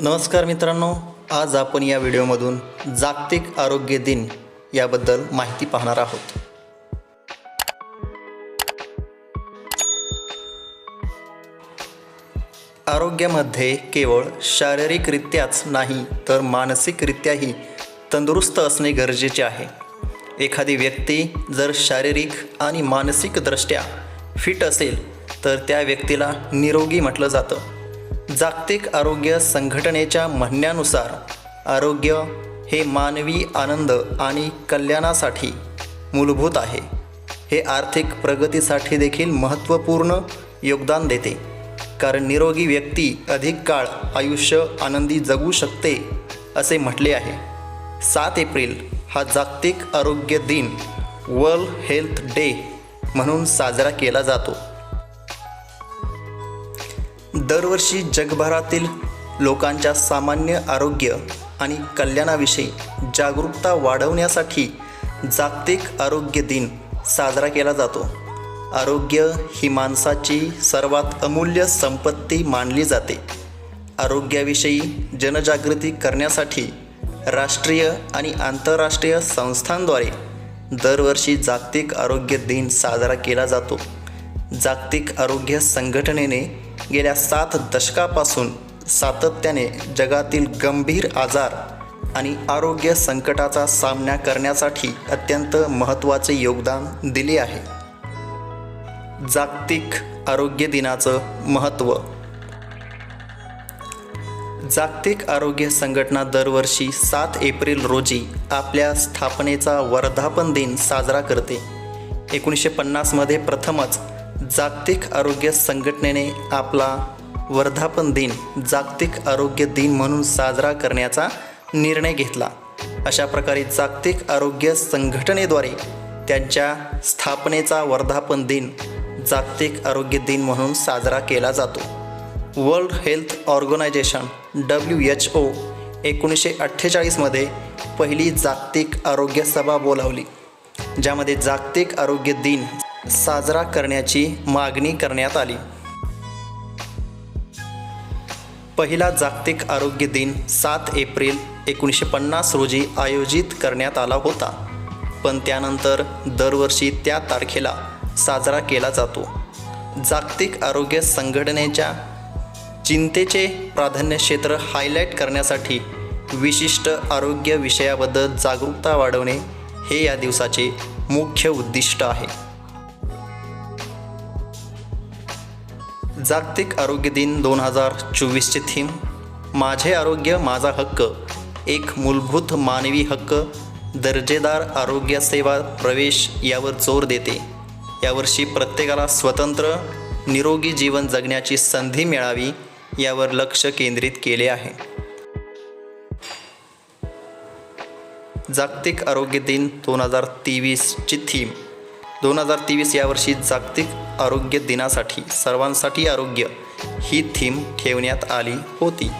नमस्कार मित्रांनो आज आपण या व्हिडिओमधून जागतिक आरोग्य दिन याबद्दल माहिती पाहणार आहोत. आरोग्यामध्ये केवळ शारीरिकरित्याच नाही तर मानसिकरित्याही तंदुरुस्त असणे गरजेचे आहे. एखादी व्यक्ती जर शारीरिक आणि मानसिकदृष्ट्या फिट असेल तर त्या व्यक्तीला निरोगी म्हटलं जातं. जागतिक आरोग्य संघटनेच्या म्हणण्यानुसार आरोग्य हे मानवी आनंद आणि कल्याणासाठी मूलभूत आहे. हे आर्थिक प्रगतीसाठी देखील महत्त्वपूर्ण योगदान देते. कारण निरोगी व्यक्ती अधिक काळ आयुष्य आनंदी जगू शकते असे म्हटले आहे. सात एप्रिल हा जागतिक आरोग्य दिन वर्ल्ड हेल्थ डे म्हणून साजरा केला जातो. दरवर्षी जगभरातील लोकांच्या सामान्य आरोग्य आणि कल्याणाविषयी जागरूकता वाढवण्यासाठी जागतिक आरोग्य दिन साजरा केला जातो. आरोग्य ही माणसाची सर्वात अमूल्य संपत्ती मानली जाते. आरोग्याविषयी जनजागृती करण्यासाठी राष्ट्रीय आणि आंतरराष्ट्रीय संस्थांद्वारे दरवर्षी जागतिक आरोग्य दिन साजरा केला जातो. जागतिक आरोग्य संघटनेने गेल्या सात दशकापासून सातत्याने जगातील गंभीर आजार आणि आरोग्य संकटाचा सामना करण्यासाठी अत्यंत महत्त्वाचे योगदान दिले आहे. जागतिक आरोग्य दिनाचं महत्त्व. जागतिक आरोग्य संघटना दरवर्षी सात एप्रिल रोजी आपल्या स्थापनेचा वर्धापन दिन साजरा करते. एकोणीसशे पन्नासमध्ये प्रथमच जागतिक आरोग्य संघटनेने आपला वर्धापन दिन जागतिक आरोग्य दिन म्हणून साजरा करण्याचा निर्णय घेतला. अशा प्रकारे जागतिक आरोग्य संघटनेद्वारे त्यांच्या स्थापनेचा वर्धापन दिन जागतिक आरोग्य दिन म्हणून साजरा केला जातो. World Health Organization W H O एकोणीसशे अठ्ठेचाळीसमध्ये पहिली जागतिक आरोग्य सभा बोलावली ज्यामध्ये जागतिक आरोग्य दिन साजरा करण्याची मागणी करण्यात आली. पहिला जागतिक आरोग्य दिन सात एप्रिल एकोणीसशे पन्नास रोजी आयोजित करण्यात आला होता. पण त्यानंतर दरवर्षी त्या तारखेला साजरा केला जातो. जागतिक आरोग्य संघटनेच्या चिंतेचे प्राधान्य क्षेत्र हायलाईट करण्यासाठी विशिष्ट आरोग्य विषयाबद्दल जागरूकता वाढवणे हे या दिवसाचे मुख्य उद्दिष्ट आहे. जागतिक आरोग्य दिन दोन हजार चोवीसची थीम माझे आरोग्य माझा हक्क. एक मूलभूत मानवी हक्क दर्जेदार आरोग्य सेवा प्रवेश यावर जोर देते. यावर्षी प्रत्येकाला स्वतंत्र निरोगी जीवन जगण्याची संधी मिळावी यावर लक्ष केंद्रित केले आहे. जागतिक आरोग्य दिन दोन हजार तेवीसची थीम दोन हजार तेवीस यावर्षी जागतिक आरोग्य दिनासाठी सर्वांसाठी आरोग्य ही थीम ठेवण्यात आली होती.